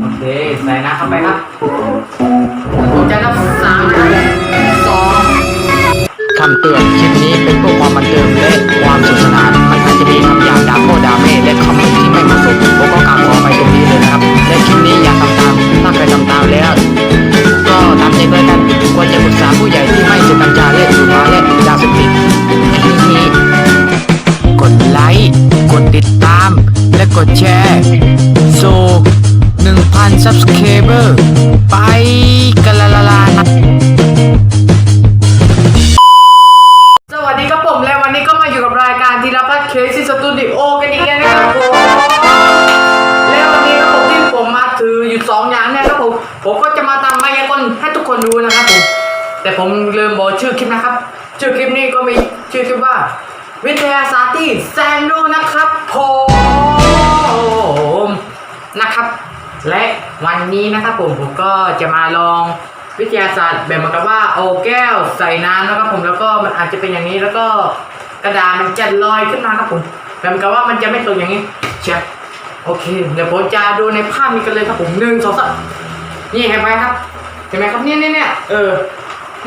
โอเค ใส่น้ำเข้าไปครับผมจะนับสามนะสองคำเตือนคลิปนี้เป็นเพื่อความบันเทิงและความสนุกสนาน มันอาจจะมีคำหยาบด่าพ่อด่าแม่และคำที่ไม่เหมาะสมผมก็กราบขอไปตรงนี้ subscriber ไปกันละละละสวัสดีครับผมและวันนี้ก็มาอยู่กับรายการธีรพัฒน์เคซี่สตูดิโอกันอีกแล้วนะครับผมและวันนี้ครับผมที่ผมมาถืออยู่สองอย่างเนี่ยครับผมผมก็จะมาทำมายากลให้ทุกคนดูนะครับผมแต่ผมลืมบอกชื่อคลิปนะครับ ชื่อคลิปนี้ก็มีชื่อคลิปว่า วิทยาศาสตร์ที่แสนรู้นะครับผมนะครับ และ วันนี้นะครับผมผมก็จะมาลองวิทยาศาสตร์แบบเหมือนกับว่าเอาแก้วใส่น้ำนะครับผมแล้วก็มันอาจจะเป็นอย่างนี้แล้วก็กระดาษมันจะลอยขึ้นมาครับผมแบบเหมือนกับว่ามันจะไม่ตกอย่างนี้เชียโอเคเดี๋ยวผมจะดูในภาพนี้กันเลยครับผมหนึ่งสองสามนี่เห็นไหมครับเห็นไหมครับเนี่ยเนี่ยเนี่ยเออ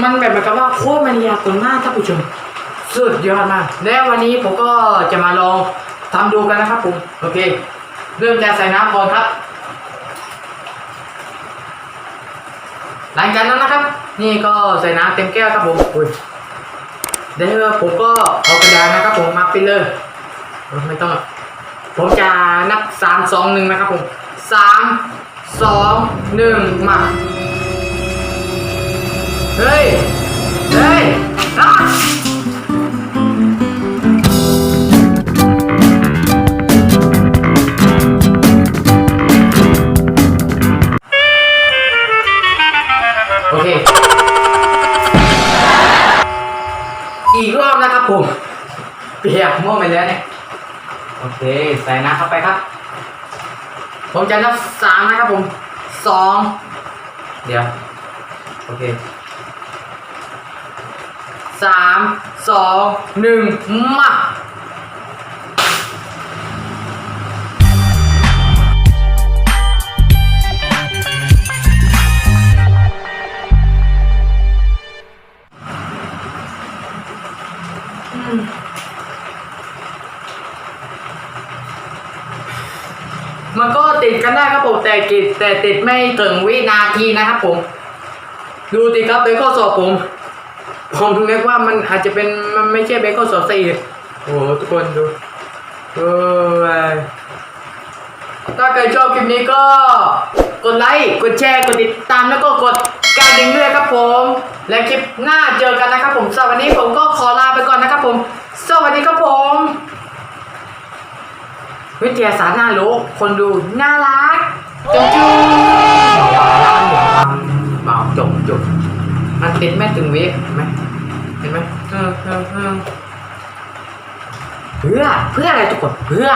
มันแบบเหมือนกับว่าโคตรมันยากลมากท่านผู้ชมสุดยอดมากและวันนี้ผมก็จะมาลองทำดูกันนะครับผมโอเค เริ่มจากใส่น้ำก่อนครับ หลังจากนั้นนะครับ นี่ก็ใส่น้ำเต็มแก้วครับผมอุ้ยเดี๋ยวผมก็เอากระดาษนะครับ ผมมาปิดเลยไม่ต้อง ผมจะนับสามสองหนึ่งนะครับผมสามสองหนึ่งมา เฮ้ย เฮ้ยอะ ครับผมเปียกมั่วไปแล้วเนี่ยโอเคใส่น้ำเข้าไปครับ ผมจะนับสามนะครับผมสองเดี๋ยวโอเคสามสองหนึ่งมา มันก็ติดกันได้ครับผมแต่กิดแต่ติดไม่ถึงวินาทีนะครับผม ดูติครับเป็นข้อสอบผม ผมถึงนึกว่ามันอาจจะเป็นมันไม่ใช่เป็นข้อสอบซะอีกโอ้โหทุกคนดูโอ้ยถ้าใครชอบคลิปนี้ก็กดไลค์กดแชร์กดติดตามแล้วก็กดกระดิ่งด้วยครับผม และคลิปหน้าเจอกันนะครับผมสำหรับวันนี้ผมก็ขอลาไปก่อนนะครับผม สวัสดีครับผม วิทยาศาสตร์น่ารู้ คนดูน่ารักจุ๊บจุ๊บเบาจบจบมันติดแม่ถึงวิเห็นไหมเห็นไหมเออเออเออเพื่อเพื่ออะไรทุกคนเพื่อ